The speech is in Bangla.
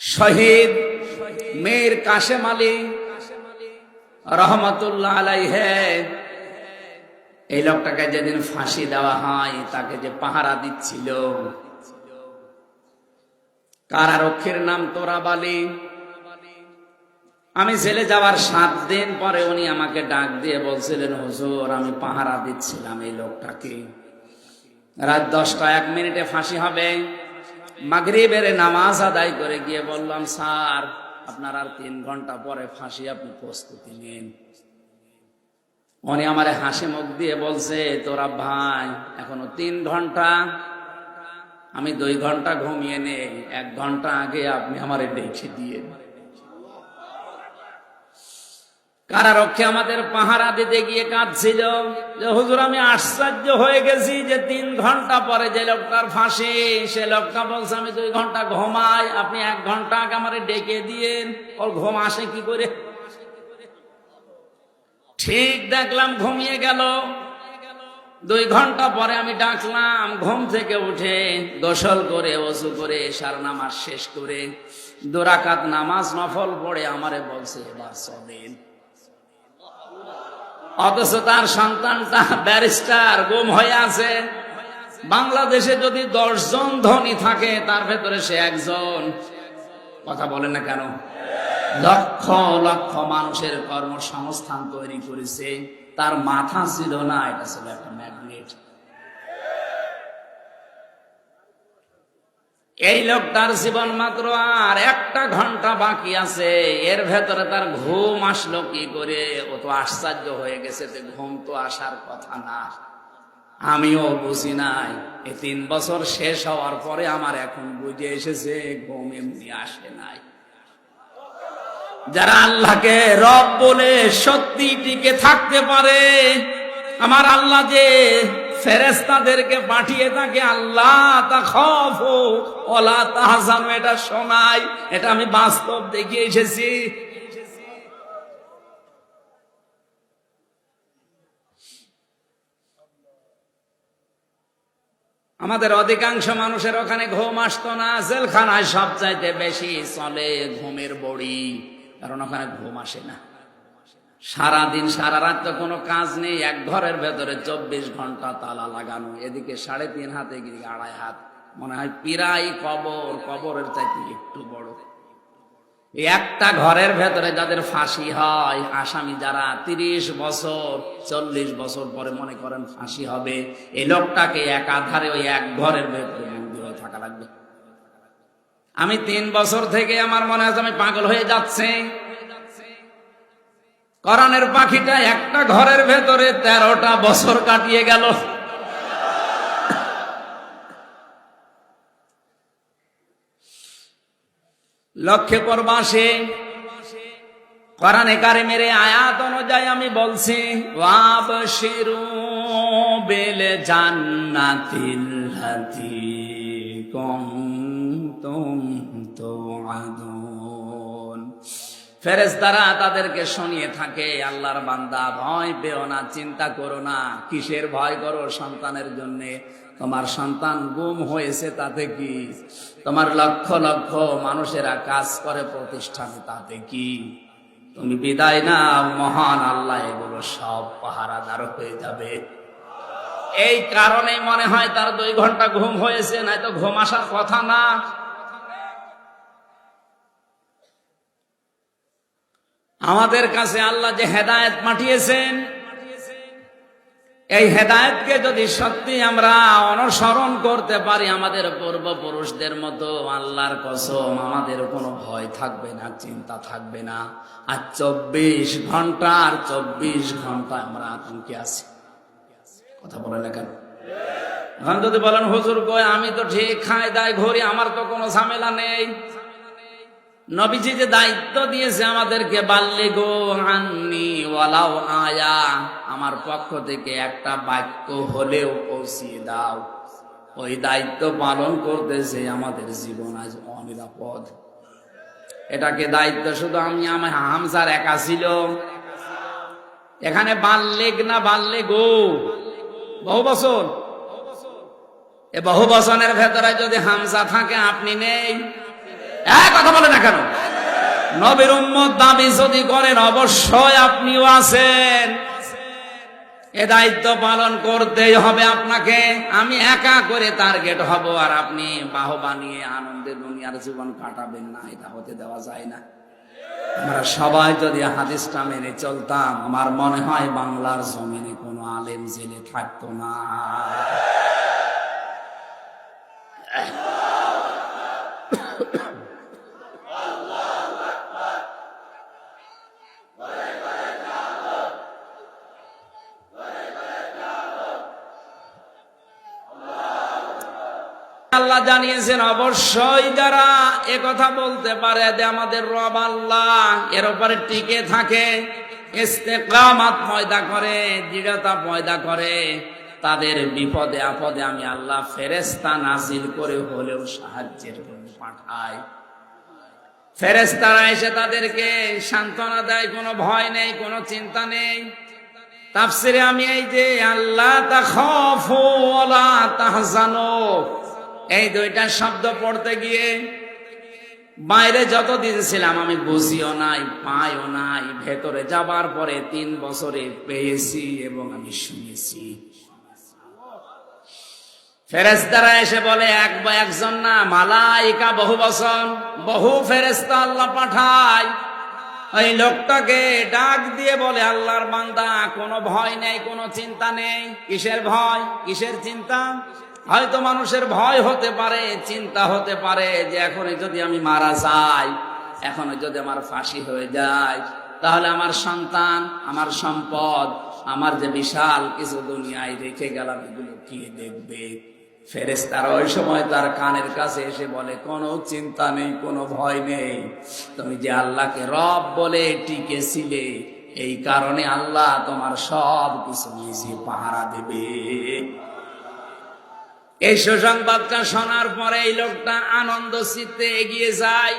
শহীদ মীর কাশেম আলী রহমতুল্লাহ আলাইহে। এই লোকটাকে যেদিন ফাঁসি দেওয়া হয়, তাকে যে পাহারা দিচ্ছিল। কারারক্ষীর নাম তোরাবালি আমি ছেলে যাওয়ার সাত দিন পরে উনি আমাকে ডাক দিয়ে বলছিলেন, হুজুর, আমি পাহারা দিচ্ছিলাম এই লোকটাকে। রাত দশটা এক মিনিটে ফাঁসি হবে। মাগরিবের নামাজ আদায় করে গিয়ে বললাম, স্যার, আপনার আর তিন ঘণ্টা পরে ফাঁসি আপনি প্রস্তুতি নিন। উনি আমার হাসি মুখ দিয়ে বলছে, তোরা ভাই, এখনও তিন ঘণ্টা, আমি দুই ঘণ্টা ঘুমিয়ে নেই, এক ঘণ্টা আগে আপনি আমার ডেকে দিয়ে কারারক্ষী আমাদের পাহারা দিতে গিয়ে কাঁদছিল যে, হুজুর, আমি আশ্চর্য হয়ে গেছি যে তিন ঘণ্টা পরে যে লোকটার ফাঁসি, সে লোকটা বলছে, আমি দুই ঘণ্টা ঘুমাই, আপনি এক ঘণ্টা আগে আমারে ডেকে দিয়েন। ওর ঘুম আসে কি করে? ঠিক দেখলাম ঘুমিয়ে গেল। দুই ঘণ্টা পরে আমি ডাকলাম, ঘুম থেকে উঠে গোসল করে ওসু করে, সার নামাজ শেষ করে, দোরাকাত নামাজ নফল পড়ে আমারে বলছে, এবার চলেন। অথচ তার সন্তানটা ব্যারিস্টার, গুম হয়ে আছে। বাংলাদেশে যদি দশজন ধনী থাকে, তার ভেতরে সে একজন। কথা বলে না কেন? লক্ষ লক্ষ মানুষের কর্মসংস্থান তৈরি করেছে। তার মাথা ছিল না, এটা ছিল একটা ম্যাগনেট। এই লোকটার জীবন মাত্র আর একটা ঘণ্টা বাকি আছে। এর ভেতরে তার ঘুম আসলো কি করে? ও তো আশ্চর্য হয়ে গেছে যে ঘুম তো আসার কথা না। আমিও বুঝি নাই। এই তিন বছর শেষ হওয়ার পরে আমার এখন বুঝে এসেছে ঘুম এমনি আসে নাই। যারা আল্লাহকে রব বলে সত্যি টিকে থাকতে পারে, আমার আল্লাহ যে ফেরেস্তাদেরকে পাঠিয়ে থাকে, আল্লাহ, তা খফ ওলা এটা শোনাই। এটা আমি বাস্তব এসেছি। আমাদের অধিকাংশ মানুষের ওখানে ঘুম আসতো না, জেলখানায় সব চাইতে বেশি চলে ঘুমের বড়ি, কারণ ওখানে ঘুম আসে না। সারাদিন, সারা রাত তো কোনো কাজ নেই, এক ঘরের ভেতরে চব্বিশ ঘণ্টা তালা লাগানো, এদিকে সাড়ে তিন হাত, এদিকে আড়াই হাত। মনে হয় পিরাই কবর, কবরের চাইতে একটু বড়। একটা ঘরের ভেতরে যাদের ফাঁসি হয়, আসামি যারা তিরিশ বছর, চল্লিশ বছর পরে মনে করেন ফাঁসি হবে, এই লোকটাকে এক আধারে ওই এক ঘরের ভেতরে বন্দী হয়ে থাকা লাগবে। আমি তিন বছর থেকে আমার মনে হয় আমি পাগল হয়ে যাচ্ছে। করানের পাখিটা একটা ঘরের ভেতরে তেরোটা বছর কাটিয়ে গেল। লক্ষ্যে পরবাসে কোরআনে কারিমের আয়াত অনুযায়ী আমি বলছি বেল জান্নাতিল হাতি কুনতুম তুআদুন। ফেরেশতারা তাদেরকে শুনিয়ে থাকে, আল্লাহর বান্দা, ভয় পেও না, চিন্তা করো না, কিসের ভয় করো সন্তানের জন্যে? তোমার সন্তান গুম হয়েছে তাতে কি? তোমার লক্ষ লক্ষ মানুষেরা কাজ করে প্রতিষ্ঠানে তাতে কি? তুমি বিদায় না মহান আল্লাহ, এগুলো সব পাহারাদার হয়ে যাবে। এই কারণে মনে হয় তার দুই ঘণ্টা ঘুম হয়েছে নাই তো ঘুম আসার কথা না। আমাদের কাছে আল্লাহ যে হেদায়ত পাঠিয়েছেন, এই হেদায়েতকে যদি সত্যি আমরা অনুসরণ করতে পারি আমাদের পূর্বপুরুষদের মতো, আল্লাহর কসম, আমাদের কোনো ভয় থাকবে না, চিন্তা থাকবে না। আর চব্বিশ ঘণ্টা আর চব্বিশ ঘণ্টা আমরা আতঙ্কে আছি। কথা বলে না কেন? যদি বলেন, হুজুর কয় আমি তো ঠিক খাই দায় ঘুরি, আমার তো কোনো ঝামেলা নেই। নবীজি যে দায়িত্ব দিয়েছে আমাদেরকে বাল্যে গো আননি ওয়ালাও আয়া আমার পক্ষ থেকে একটা বাক্য হলেও পৌঁছিয়ে দাও। ওই দায়িত্ব পালন করতেছে আমাদের জীবন আজ অনিরাপদ। এটাকে দায়িত্ব শুধু আমি, আমার হামসার একা ছিল। এখানে বাল্যেক না বাল্যে গো? বহু বছর? এ বহু বছরের ভেতরে যদি হামসা থাকে, আপনি নেই। কেন? নবীর উম্মত দাবি যদি করেন, অবশ্যই আপনিও আছেন। এ দায়িত্ব পালন করতেই হবে আপনাকে। আমি একা করে টার্গেট হব আর আপনি বাহবা নিয়ে আনন্দে দুনিয়ার জীবন কাটাবেন না, এটা হতে দেওয়া যায় না। আমরা সবাই যদি হাদিসটা মেনে চলতাম, আমার মনে হয় বাংলার জমিনে কোনো আলেম জেলে থাকতো না। আল্লাহ জানিয়েছেন, অবশ্যই যারা কথা বলতে পারে যে আমাদের রব আল্লাহ, এর উপরে টিকে থাকে, ইস্তেকামাত করে, দৃঢ়তা করে, তাদের বিপদে আপদে আমি আল্লাহ ফেরেস্তা করে হলেও সাহায্যের ফেরেস্তারা এসে তাদেরকে সান্ত্বনা দেয়, কোনো ভয় নেই, কোনো চিন্তা নেই। তাফসিরে আমি এই যে, আল্লাহ তাখাফু ওয়ালা তাহজানু। এই দুইটা শব্দ পড়তে গিয়ে বাইরে যতদিন ছিলাম আমি বুঝিও নাই, পাইও নাই, ভেতরে যাবার পরে তিন বছরে পেয়েছি এবং আমি শুনেছি। ফেরেস্তারা এসে বলে, এক বা একজন না, মালাইকা বহু বছর বহু ফেরেস্তা আল্লাহ পাঠায়। এই লোকটাকে ডাক দিয়ে বলে, আল্লাহর বান্দা, কোনো ভয় নেই, কোনো চিন্তা নেই। কিসের ভয়? কিসের চিন্তা? হয়তো মানুষের ভয় হতে পারে, চিন্তা হতে পারে যে এখন যদি আমি মারা যাই এখন যদি আমার ফাঁসি হয়ে যায়, তাহলে আমার সন্তান, আমার সম্পদ, আমার যে বিশাল কিছু দুনিয়ায় রেখে গেলাম, এগুলো কি দেখবে? ফেরেস্তারা ওই সময় তার কানের কাছে এসে বলে, কোনো চিন্তা নেই, কোনো ভয় নেই। তুমি যে আল্লাহকে রব বলে টিকেছিলে, এই কারণে আল্লাহ তোমার সব কিছু নিজে পাহারা দেবে। এই সুসংবাদটা শোনার পরে এই লোকটা আনন্দ চিত্তে এগিয়ে যায়।